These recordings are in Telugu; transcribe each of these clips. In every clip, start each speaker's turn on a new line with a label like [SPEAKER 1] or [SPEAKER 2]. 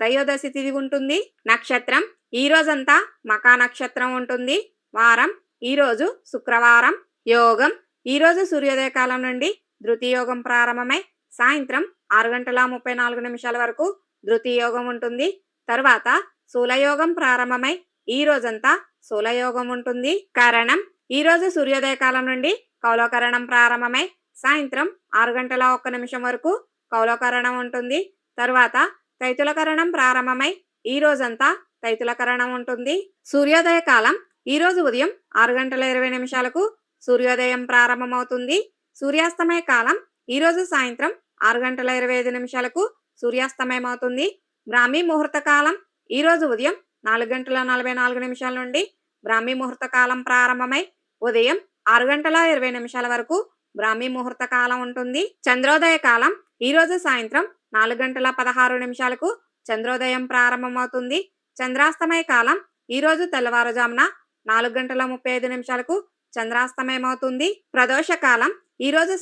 [SPEAKER 1] త్రయోదశి తిథి ఉంటుంది నక్షత్రం. ఈ రోజంతా మకా నక్షత్రం ఉంటుంది. వారం ఈరోజు శుక్రవారం యోగం. ఈరోజు సూర్యోదయ కాలం నుండి ధృతియోగం ప్రారంభమై సాయంత్రం ఆరు గంటల ముప్పై నాలుగు నిమిషాల వరకు ధృతియోగం ఉంటుంది. తర్వాత శూలయోగం ప్రారంభమై ఈ రోజంతా శూలయోగం ఉంటుంది. కరణం ఈ రోజు సూర్యోదయ కాలం నుండి కౌలకరణం ప్రారంభమై సాయంత్రం ఆరు గంటల ఒక్క నిమిషం వరకు కౌలకరణం ఉంటుంది. తర్వాత తైతులకరణం ప్రారంభమై ఈ రోజంతా తైతులకరణం ఉంటుంది. సూర్యోదయ కాలం ఈ రోజు ఉదయం ఆరు గంటల ఇరవై నిమిషాలకు సూర్యోదయం ప్రారంభమవుతుంది. సూర్యాస్తమయ కాలం ఈ రోజు సాయంత్రం ఆరు గంటల ఇరవై ఐదు నిమిషాలకు సూర్యాస్తమయం అవుతుంది బ్రాహ్మీ ముహూర్త కాలం ఈ రోజు ఉదయం నాలుగు గంటల నలభై నాలుగు నిమిషాల నుండి బ్రాహ్మీ ముహూర్త కాలం ప్రారంభమై ఉదయం ఆరు గంటల ఇరవై నిమిషాల వరకు బ్రాహ్మీ ముహూర్త కాలం ఉంటుంది. చంద్రోదయ కాలం ఈ రోజు సాయంత్రం నాలుగు గంటల పదహారు నిమిషాలకు చంద్రోదయం ప్రారంభమవుతుంది. చంద్రాస్తమయ కాలం ఈరోజు తెల్లవారుజామున నాలుగు గంటల ముప్పై ఐదు నిమిషాలకు చంద్రాస్తమయం అవుతుంది ప్రదోష కాలం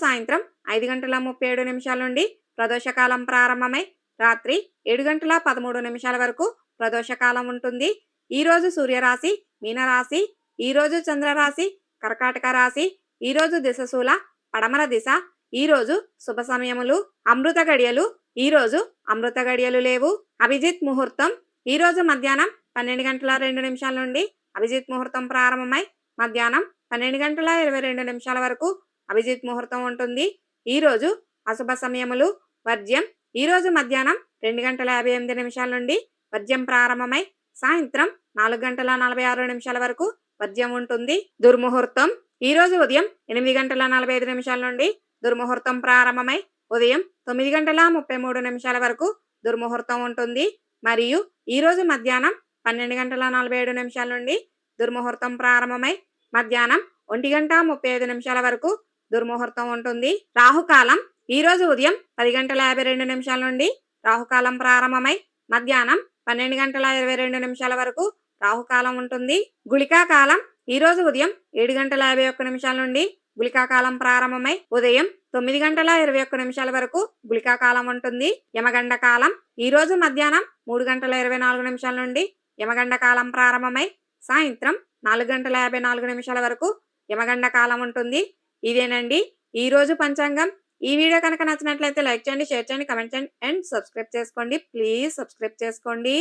[SPEAKER 1] సాయంత్రం ఐదు గంటల ముప్పై ఏడు నిమిషాల నుండి ప్రదోషకాలం ప్రారంభమై రాత్రి ఏడు గంటల పదమూడు నిమిషాల వరకు ప్రదోషకాలం ఉంటుంది. ఈరోజు సూర్యరాశి మీనరాశి ఈ రోజు చంద్రరాశి కర్కాటక రాశి ఈ రోజు దిశశూల పడమర దిశ ఈరోజు శుభ సమయములు అమృత గడియలు ఈరోజు అమృత గడియలు లేవు. అభిజిత్ ముహూర్తం ఈరోజు మధ్యాహ్నం పన్నెండు గంటల రెండు నిమిషాల నుండి అభిజిత్ ముహూర్తం ప్రారంభమై మధ్యాహ్నం పన్నెండు గంటల ఇరవై రెండు నిమిషాల వరకు అభిజిత్ ముహూర్తం ఉంటుంది. ఈరోజు అశుభ సమయములు వర్జ్యం ఈరోజు మధ్యాహ్నం రెండు గంటల యాభై ఎనిమిది నిమిషాల నుండి వర్జ్యం ప్రారంభమై సాయంత్రం నాలుగు గంటల నలభై ఆరు నిమిషాల వరకు వర్జ్యం ఉంటుంది. దుర్ముహూర్తం ఈరోజు ఉదయం ఎనిమిది గంటల నలభై ఐదు నిమిషాల నుండి దుర్ముహూర్తం ప్రారంభమై ఉదయం తొమ్మిది గంటల ముప్పై మూడు నిమిషాల వరకు దుర్ముహూర్తం ఉంటుంది. మరియు ఈరోజు మధ్యాహ్నం పన్నెండు గంటల నలభై ఏడు నిమిషాల నుండి దుర్ముహూర్తం ప్రారంభమై మధ్యాహ్నం ఒంటి గంట ముప్పై ఐదు నిమిషాల వరకు దుర్ముహూర్తం ఉంటుంది. రాహుకాలం ఈ రోజు ఉదయం పది గంటల యాభై రెండు నిమిషాల నుండి రాహుకాలం ప్రారంభమై మధ్యాహ్నం పన్నెండు గంటల ఇరవై రెండు నిమిషాల వరకు రాహుకాలం ఉంటుంది. గుళికా కాలం ఈరోజు ఉదయం ఏడు గంటల యాభై ఒక్క నిమిషాల నుండి గుళికాకాలం ప్రారంభమై ఉదయం తొమ్మిది గంటల ఇరవై ఒక్క నిమిషాల వరకు గుళికాకాలం ఉంటుంది. యమగండ కాలం ఈ రోజు మధ్యాహ్నం మూడు గంటల ఇరవై నాలుగు నిమిషాల నుండి యమగండ కాలం ప్రారంభమై సాయంత్రం నాలుగు గంటల యాభై నాలుగు నిమిషాల వరకు యమగండ కాలం ఉంటుంది. ఇదేనండి. ఈ రోజు పంచాంగం. ఈ వీడియో కనుక నచ్చినట్లయితే లైక్ చేయండి షేర్ చేయండి కమెంట్ చేయండి అండ్ సబ్స్క్రైబ్ చేసుకోండి. ప్లీజ్ సబ్స్క్రైబ్ చేసుకోండి.